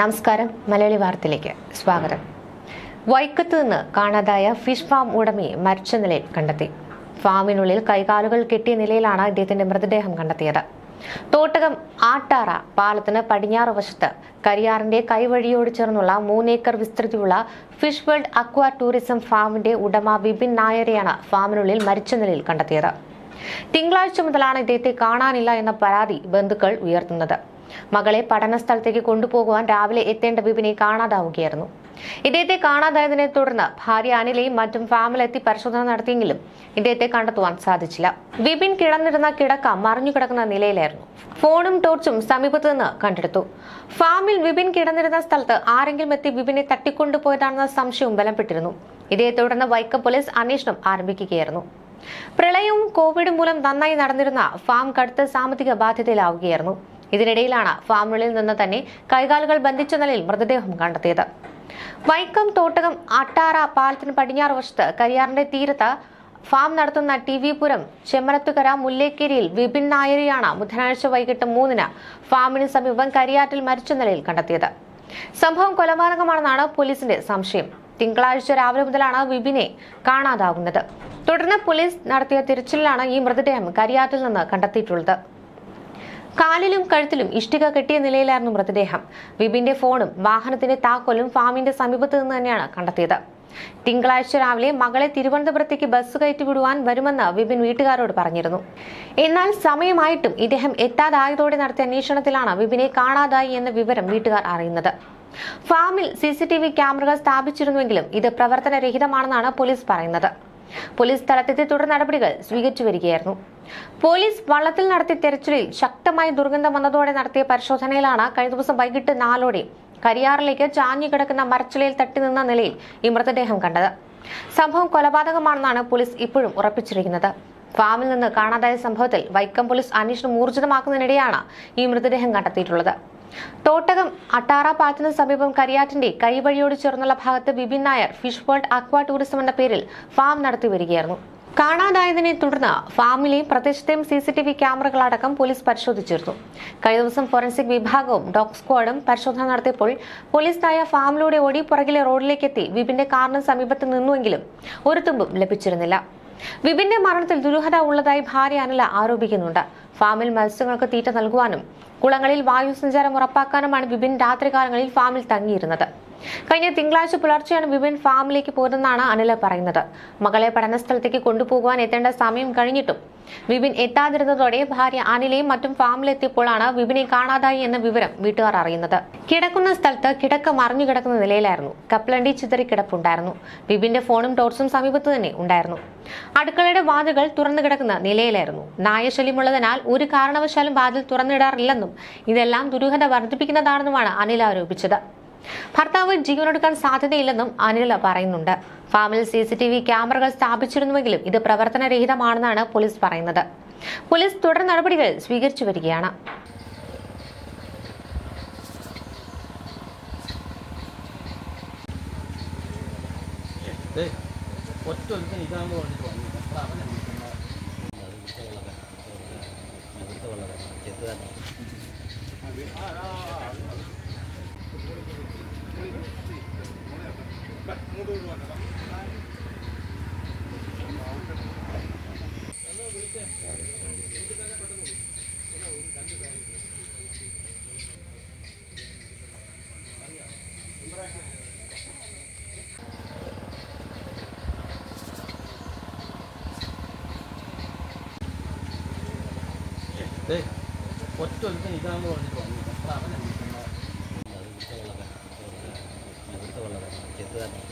നമസ്കാരം. മലയാളി വാർത്തയിലേക്ക് സ്വാഗതം. വൈക്കത്ത് നിന്ന് കാണാതായ ഫിഷ് ഫാം ഉടമയെ മരിച്ച നിലയിൽ കണ്ടെത്തി. ഫാമിനുള്ളിൽ കൈകാലുകൾ കെട്ടിയ നിലയിലാണ് ഇദ്ദേഹത്തിന്റെ മൃതദേഹം കണ്ടെത്തിയത്. തോട്ടകം ആട്ടാറ പാലത്തിന് പടിഞ്ഞാറ് വശത്ത് കരിയാറിന്റെ കൈവഴിയോട് ചേർന്നുള്ള മൂന്നേക്കർ വിസ്തൃതിയുള്ള ഫിഷ് വേൾഡ് അക്വാ ടൂറിസം ഫാമിന്റെ ഉടമ വിപിൻ നായരെയാണ് ഫാമിനുള്ളിൽ മരിച്ച നിലയിൽ കണ്ടെത്തിയത്. തിങ്കളാഴ്ച മുതലാണ് ഇദ്ദേഹത്തെ കാണാനില്ല എന്ന പരാതി ബന്ധുക്കൾ ഉയർത്തുന്നത്. മകളെ പഠന സ്ഥലത്തേക്ക് കൊണ്ടുപോകുവാൻ രാവിലെ എത്തേണ്ട വിപിനെ കാണാതാവുകയായിരുന്നു. ഇദ്ദേഹത്തെ കാണാതായതിനെ തുടർന്ന് ഭാര്യ അനിലയും മറ്റും ഫാമിലെത്തി പരിശോധന നടത്തിയെങ്കിലും ഇദ്ദേഹത്തെ കണ്ടെത്തുവാൻ സാധിച്ചില്ല. വിപിൻ കിടന്നിരുന്ന കിടക്ക മറിഞ്ഞു കിടക്കുന്ന നിലയിലായിരുന്നു. ഫോണും ടോർച്ചും സമീപത്ത് നിന്ന് കണ്ടെടുത്തു. ഫാമിൽ വിപിൻ കിടന്നിരുന്ന സ്ഥലത്ത് ആരെങ്കിലും എത്തി വിപിനെ തട്ടിക്കൊണ്ടുപോയതാണെന്ന സംശയവും ബലപ്പെട്ടിരുന്നു. ഇതേ തുടർന്ന് വൈക്കം പോലീസ് അന്വേഷണം ആരംഭിക്കുകയായിരുന്നു. പ്രളയവും കോവിഡും മൂലം നന്നായി നടന്നിരുന്ന ഫാം കടുത്ത സാമ്പത്തിക ബാധ്യതയിലാവുകയായിരുന്നു. ഇതിനിടയിലാണ് ഫാമുകളിൽ നിന്ന് തന്നെ കൈകാലുകൾ ബന്ധിച്ച നിലയിൽ മൃതദേഹം കണ്ടെത്തിയത്. വൈക്കം തോട്ടകം അട്ടാറ പാലത്തിന് പടിഞ്ഞാറ് വശത്ത് കരിയാറിന്റെ തീരത്ത് ഫാം നടത്തുന്ന ടി വി പുരം ചെമ്മരത്തുകര മുല്ലേക്കേരിയിൽ വിപിൻ നായരെയാണ് ബുധനാഴ്ച വൈകിട്ട് മൂന്നിന് ഫാമിന് സമീപം കരിയാറ്റിൽ മരിച്ച നിലയിൽ കണ്ടെത്തിയത്. സംഭവം കൊലപാതകമാണെന്നാണ് പോലീസിന്റെ സംശയം. തിങ്കളാഴ്ച രാവിലെ മുതലാണ് വിപിനെ കാണാതാകുന്നത് തുടർന്ന് പോലീസ് നടത്തിയ തിരച്ചിലിലാണ് ഈ മൃതദേഹം കരിയാറ്റിൽ നിന്ന് കണ്ടെത്തിയിട്ടുള്ളത്. കാലിലും കഴുത്തിലും ഇഷ്ടിക കെട്ടിയ നിലയിലായിരുന്നു മൃതദേഹം. വിപിന്റെ ഫോണും വാഹനത്തിന്റെ താക്കോലും ഫാമിന്റെ സമീപത്ത് നിന്ന് തന്നെയാണ് കണ്ടെത്തിയത്. തിങ്കളാഴ്ച രാവിലെ മകളെ തിരുവനന്തപുരത്തേക്ക് ബസ് കയറ്റി വിടുവാൻ വരുമെന്ന് വിപിൻ വീട്ടുകാരോട് പറഞ്ഞിരുന്നു. എന്നാൽ സമയമായിട്ടും ഇദ്ദേഹം എത്താതായതോടെ നടത്തിയ അന്വേഷണത്തിലാണ് വിപിനെ കാണാതായി എന്ന വിവരം വീട്ടുകാർ അറിയുന്നത്. ഫാമിൽ സിസിടിവി ക്യാമറകൾ സ്ഥാപിച്ചിരുന്നുവെങ്കിലും ഇത് പ്രവർത്തനരഹിതമാണെന്നാണ് പോലീസ് പറയുന്നത്. പോലീസ് സ്ഥലത്തെത്തി തുടർ നടപടികൾ സ്വീകരിച്ചു വരികയായിരുന്നു. പോലീസ് വള്ളത്തിൽ നടത്തിയ തെരച്ചിലിൽ ശക്തമായ ദുർഗന്ധം വന്നതോടെ നടത്തിയ പരിശോധനയിലാണ് കഴിഞ്ഞ ദിവസം വൈകിട്ട് നാലോടെ കരിയാറിലേക്ക് ചാഞ്ഞു കിടക്കുന്ന മരച്ചിലയിൽ തട്ടി നിന്ന നിലയിൽ ഈ മൃതദേഹം കണ്ടത്. സംഭവം കൊലപാതകമാണെന്നാണ് പോലീസ് ഇപ്പോഴും ഉറപ്പിച്ചിരിക്കുന്നത്. ഫാമിൽ നിന്ന് കാണാതായ സംഭവത്തിൽ വൈക്കം പോലീസ് അന്വേഷണം ഊർജിതമാക്കുന്നതിനിടെയാണ് ഈ മൃതദേഹം കണ്ടെത്തിയിട്ടുള്ളത്. തോട്ടകം അട്ടാറ പാലത്തിന് സമീപം കരിയാറ്റിന്റെ കൈവഴിയോട് ചേർന്നുള്ള ഭാഗത്ത് Bibin Nair fish world aqua tourism എന്ന പേരിൽ ഫാം നടത്തി വരികയായിരുന്നു. കാണാതായതിനെ തുടർന്ന് ഫാമിലെയും പ്രദേശത്തെയും സി സി ടി വി ക്യാമറകളടക്കം പോലീസ് പരിശോധിച്ചിരുന്നു. കഴിഞ്ഞ ദിവസം ഫോറൻസിക് വിഭാഗവും ഡോഗ് സ്ക്വാഡും പരിശോധന നടത്തിയപ്പോൾ പോലീസ് നായ ഫാമിലൂടെ ഓടി പുറകിലെ റോഡിലേക്ക് എത്തി വിപിന്റെ കാറിന് സമീപത്ത് നിന്നുവെങ്കിലും ഒരു തുമ്പും ലഭിച്ചിരുന്നില്ല. വിപിന്റെ മരണത്തിൽ ദുരൂഹത ഉള്ളതായി ഭാര്യ അനില ആരോപിക്കുന്നുണ്ട്. ഫാമിൽ മത്സ്യങ്ങൾക്ക് തീറ്റ നൽകുവാനും കുളങ്ങളിൽ വായു സഞ്ചാരം ഉറപ്പാക്കാനുമാണ് വിപിൻ രാത്രികാലങ്ങളിൽ ഫാമിൽ തങ്ങിയിരുന്നത്. കഴിഞ്ഞ തിങ്കളാഴ്ച പുലർച്ചെയാണ് വിപിൻ ഫാമിലേക്ക് പോയതെന്നാണ് അനില പറയുന്നത്. മകളെ പഠനസ്ഥലത്തേക്ക് കൊണ്ടുപോകുവാൻ എത്തേണ്ട സമയം കഴിഞ്ഞിട്ടും വിപിൻ എത്താതിരുന്നതോടെ ഭാര്യ അനിലയും മറ്റും ഫാമിലെത്തിയപ്പോഴാണ് വിപിനെ കാണാതായി എന്ന വിവരം വീട്ടുകാർ അറിയുന്നത്. കിടക്കുന്ന സ്ഥലത്ത് കിടക്ക മറിഞ്ഞു കിടക്കുന്ന നിലയിലായിരുന്നു. കപ്പലണ്ടി ചിതറി കിടപ്പുണ്ടായിരുന്നു. വിപിന്റെ ഫോണും ടോർച്ചും സമീപത്ത് തന്നെ ഉണ്ടായിരുന്നു. അടുക്കളയുടെ വാതിലുകൾ തുറന്നു കിടക്കുന്ന നിലയിലായിരുന്നു. നായശല്യമുള്ളതിനാൽ ഒരു കാരണവശാലും വാതിൽ തുറന്നിടാറില്ലെന്നും ഇതെല്ലാം ദുരൂഹത വർദ്ധിപ്പിക്കുന്നതാണെന്നുമാണ് അനില ആരോപിച്ചത്. ഭർത്താവ് ജീവനൊടുക്കാൻ സാധ്യതയില്ലെന്നും അനിൽ പറയുന്നുണ്ട്. ഫാമിൽ സി സി ടി വി ക്യാമറകൾ സ്ഥാപിച്ചിരുന്നുവെങ്കിലും ഇത് പ്രവർത്തനരഹിതമാണെന്നാണ് പോലീസ് പറയുന്നത്. പോലീസ് തുടർ നടപടികൾ സ്വീകരിച്ചു വരികയാണ്. ഒറ്റ ഒരുത്തൻ ഇതാണെന്ന് പറഞ്ഞിട്ട് വന്നു അപ്പോൾ അവൻ ഇവിടുത്തെ വെള്ളക്കാരൻ ഇവിടുത്തെ വെള്ളക്കാരൻ ചെത്തുകാരൻ